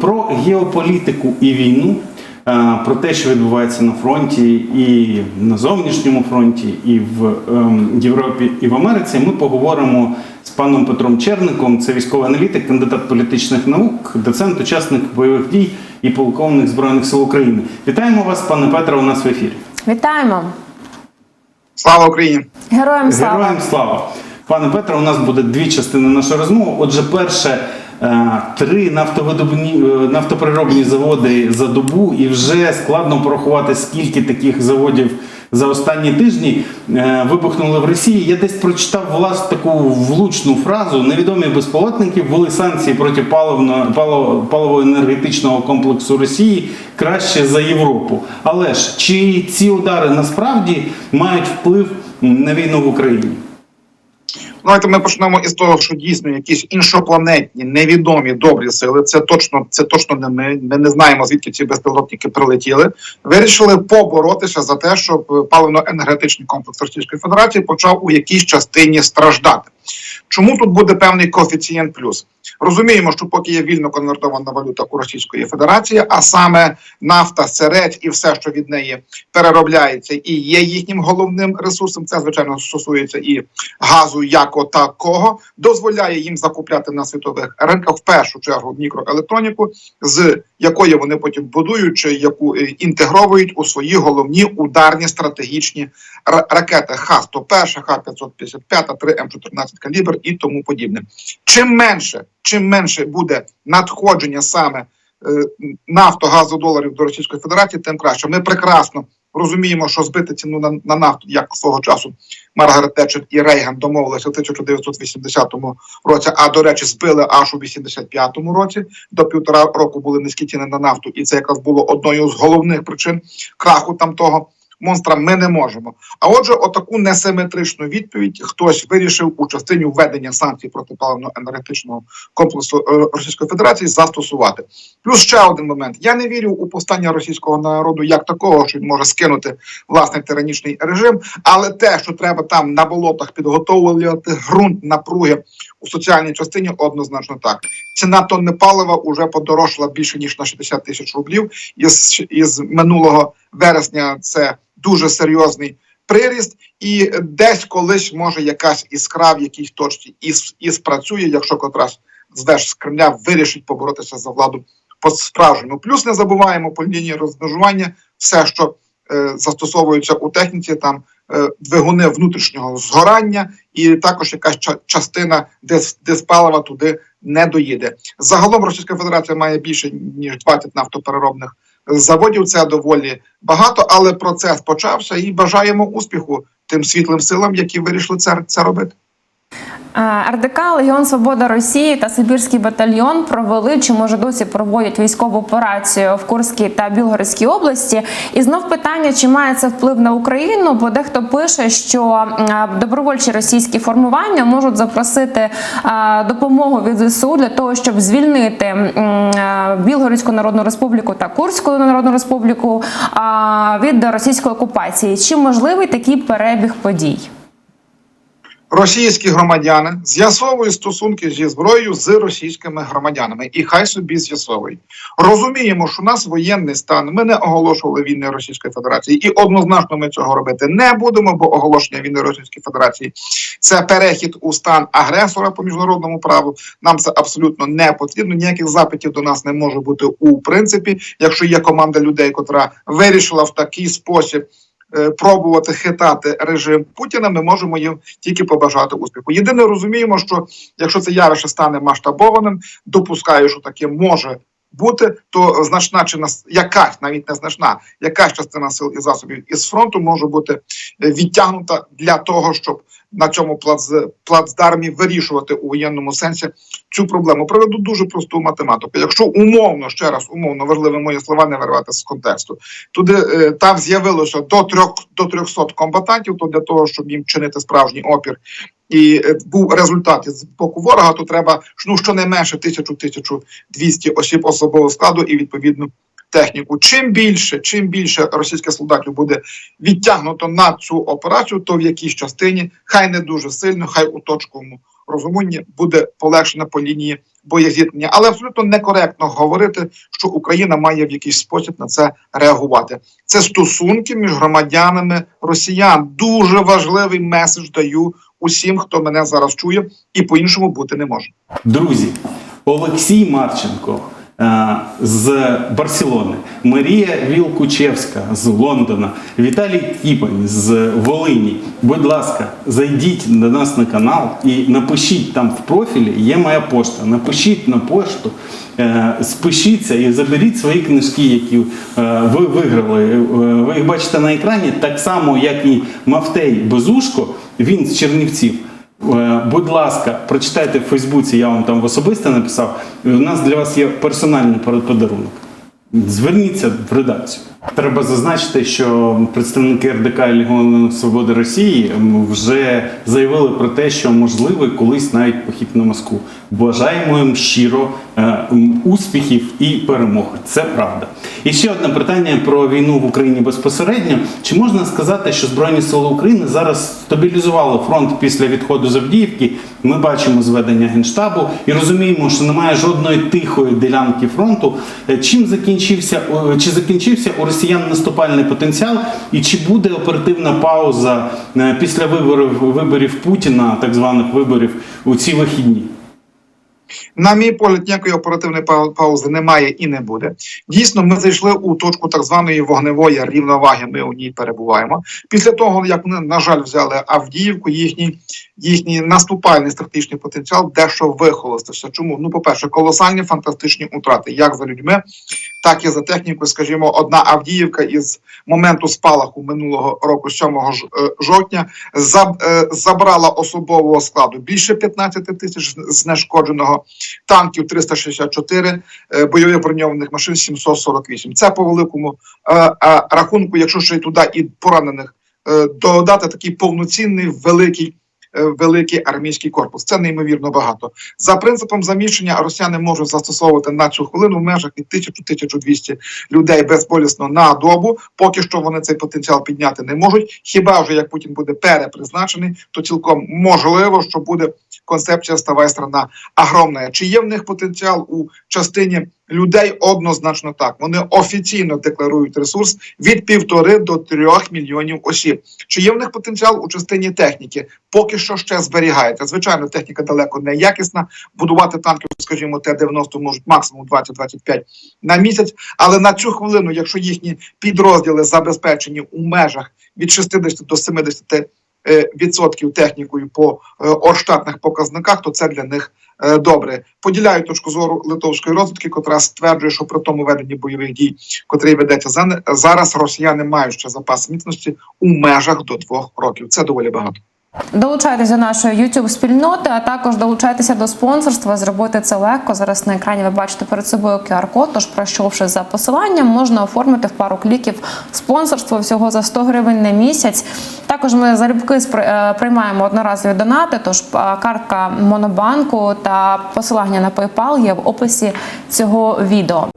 Про геополітику і війну, е, про те, що відбувається на фронті, і на зовнішньому фронті, і в ем, Європі, і в Америці, ми поговоримо з паном Петром Черником. Це військовий аналітик, кандидат політичних наук, доцент, учасник бойових дій і полковник Збройних сил України. Вітаємо вас, пане Петре, у нас в ефірі. Вітаємо! Слава Україні! Героям слава! Героям слава! Пане Петре, у нас буде дві частини нашої розмови. Отже, перше, три нафтовидобні е, нафтопереробні заводи за добу, і вже складно порахувати, скільки таких заводів за останні тижні е, вибухнули в Росії. Я десь прочитав власне таку влучну фразу: невідомі безпілотники ввели санкції проти паливо-енергетичного комплексу Росії краще за Європу. Але ж чи ці удари насправді мають вплив на війну в Україні? Давайте ми почнемо із того, що дійсно якісь іншопланетні, невідомі добрі сили. Це точно, це точно не ми. Ми не знаємо звідки ці безпілотники прилетіли. Вирішили поборотися за те, щоб паливно-енергетичний комплекс Російської Федерації почав у якійсь частині страждати. Чому тут буде певний коефіцієнт плюс? Розуміємо, що поки є вільно конвертована валюта у Російської Федерації, а саме нафта, сирець і все, що від неї переробляється, і є їхнім головним ресурсом. Це звичайно стосується і газу, як такого, дозволяє їм закупляти на світових ринках в першу чергу мікроелектроніку, з якої вони потім будують чи яку е, інтегровують у свої головні ударні стратегічні ра- ракети Х-101, Х-555, 3 М14 калібр і тому подібне. Чим менше, чим менше буде надходження саме е, нафто, газу, доларів до Російської Федерації, тим краще. Ми прекрасно розуміємо, що збити ціну на, на нафту, як свого часу Маргарет Тетчер і Рейган домовилися в 1980 році, а до речі, збили аж у 85-му році. До півтора року були низькі ціни на нафту, і це якраз було одною з головних причин краху там того. Монстра ми не можемо. А отже, отаку несиметричну відповідь хтось вирішив у частині введення санкцій проти паливно-енергетичного комплексу е, Російської Федерації застосувати. Плюс ще один момент: я не вірю у повстання російського народу як такого, що він може скинути власний тиранічний режим, але те, що треба там на болотах підготовлювати ґрунт напруги у соціальній частині, однозначно так. Ціна тонни палива вже подорожчала більше ніж на 60 тисяч рублів. Із, із минулого вересня це дуже серйозний приріст, і десь колись може якась іскра в якійсь точці і, і спрацює, якщо котрась звеш з Кремля вирішить поборотися за владу по справжньому. Плюс не забуваємо по лінії розмежування все, що е, застосовується у техніці, там е, двигуни внутрішнього згорання, і також якась ча- частина дис, диспалива туди не доїде. Загалом Російська Федерація має більше ніж 20 нафтопереробних заводів. Це доволі багато, але процес почався і бажаємо успіху тим світлим силам, які вирішили це, це робити. Е, РДК Легіон Свобода Росії та Сибірський батальйон провели чи може досі проводять військову операцію в Курській та Білгородській області. І знов питання, чи має це вплив на Україну? Бо дехто пише, що е, добровольчі російські формування можуть запросити е, допомогу від ЗСУ для того, щоб звільнити Білгородську Народну Республіку та Курську Народну Республіку від російської окупації. Чи можливий такий перебіг подій? Російські громадяни з'ясовують стосунки зі зброєю з російськими громадянами, і хай собі з'ясовують. Розуміємо, що у нас воєнний стан. Ми не оголошували війни Російської Федерації, і однозначно ми цього робити не будемо, бо оголошення війни Російської Федерації це перехід у стан агресора по міжнародному праву. Нам це абсолютно не потрібно. Ніяких запитів до нас не може бути у принципі, якщо є команда людей, котра вирішила в такий спосіб пробувати хитати режим Путіна, ми можемо їм тільки побажати успіху. Єдине розуміємо, що якщо це явище стане масштабованим, допускаю, що таке може бути, то значна чи нас якась, навіть не значна, якась частина сил і засобів із фронту може бути е, відтягнута для того, щоб на цьому плац, плацдармі вирішувати у воєнному сенсі цю проблему. Проведу дуже просту математику. Якщо умовно ще раз умовно важливо мої слова не виривати з контексту, туди е, там з'явилося до трьох до 300 комбатантів, то для того, щоб їм чинити справжній опір. І е, був результат з боку ворога, то треба ну щонайменше 1000-1200 осіб особового складу і відповідно техніку. Чим більше, чим більше російських солдатів буде відтягнуто на цю операцію, то в якійсь частині, хай не дуже сильно, хай у точковому розумінні буде полегшена по лінії боєзіткнення. Але абсолютно некоректно говорити, що Україна має в якийсь спосіб на це реагувати. Це стосунки між громадянами росіян. Дуже важливий меседж даю усім, хто мене зараз чує, і по-іншому бути не може. Друзі, Олексій Марченко з Барселони, Марія Вілкучевська з Лондона, Віталій Кіпань з Волині. Будь ласка, зайдіть до нас на канал і напишіть там в профілі, є моя пошта. Напишіть на пошту, е, спишіться і заберіть свої книжки, які е, ви виграли. Е, Ви їх бачите на екрані, так само, як і Мафтей Безушко, він з Чернівців. Е, Будь ласка, прочитайте в Фейсбуці, я вам там в особисто написав. У нас для вас є персональний подарунок. Зверніться в редакцію. Треба зазначити, що представники РДК і Легіону Свободи Росії вже заявили про те, що можливий колись навіть похід на Москву. Бажаємо їм щиро е, успіхів і перемоги. Це правда. І ще одне питання про війну в Україні безпосередньо. Чи можна сказати, що Збройні Сили України зараз стабілізували фронт після відходу з Авдіївки? Ми бачимо зведення генштабу і розуміємо, що немає жодної тихої ділянки фронту. Е, Чим закінчився чи закінчився у росіян наступальний потенціал, і чи буде оперативна пауза е, після виборів виборів Путіна, так званих виборів у ці вихідні? На мій погляд, ніякої оперативної паузи немає і не буде. Дійсно, ми зайшли у точку так званої вогневої рівноваги. Ми у ній перебуваємо. Після того, як вони, на жаль, взяли Авдіївку, їхній їхній наступальний стратегічний потенціал дещо вихолостився. Чому? Ну, по-перше, колосальні фантастичні утрати, як за людьми, так і за технікою. Скажімо, одна Авдіївка із моменту спалаху минулого року, 7 ж- е, жовтня, е, забрала особового складу більше 15 тисяч знешкодженого танків 364, е, бойових броньованих машин 748. Це по великому рахунку, якщо ще й туди і поранених додати такий повноцінний великий. Е, Великий армійський корпус це неймовірно багато. За принципом заміщення росіяни можуть застосовувати на цю хвилину в межах від 1000-1200 людей безболісно на добу. Поки що вони цей потенціал підняти не можуть. Хіба вже як Путін буде перепризначений, то цілком можливо, що буде концепція «Ставай страна огромна». Чи є в них потенціал у частині людей? Однозначно так. Вони офіційно декларують ресурс від півтори до трьох мільйонів осіб. Чи є в них потенціал у частині техніки? Поки що ще зберігається. Звичайно, техніка далеко не якісна. Будувати танки, скажімо, Т-90 можуть максимум 20-25 на місяць. Але на цю хвилину, якщо їхні підрозділи забезпечені у межах від 60 до 70 е, відсотків технікою по е, орштатних показниках, то це для них е, добре. Поділяю точку зору литовської розвідки, котра стверджує, що при тому веденні бойових дій, котрий ведеться за- зараз, росіяни мають ще запас міцності у межах до двох років. Це доволі багато. Долучайтесь до нашої youtube спільноти, а також долучайтеся до спонсорства. Зробити це легко. Зараз на екрані ви бачите перед собою QR-код, Тож, пройшовши за посиланням, можна оформити в пару кліків спонсорство всього за 100 гривень на місяць. Також ми залюбки е, приймаємо одноразові донати. Тож е, картка Монобанку та посилання на PayPal є в описі цього відео.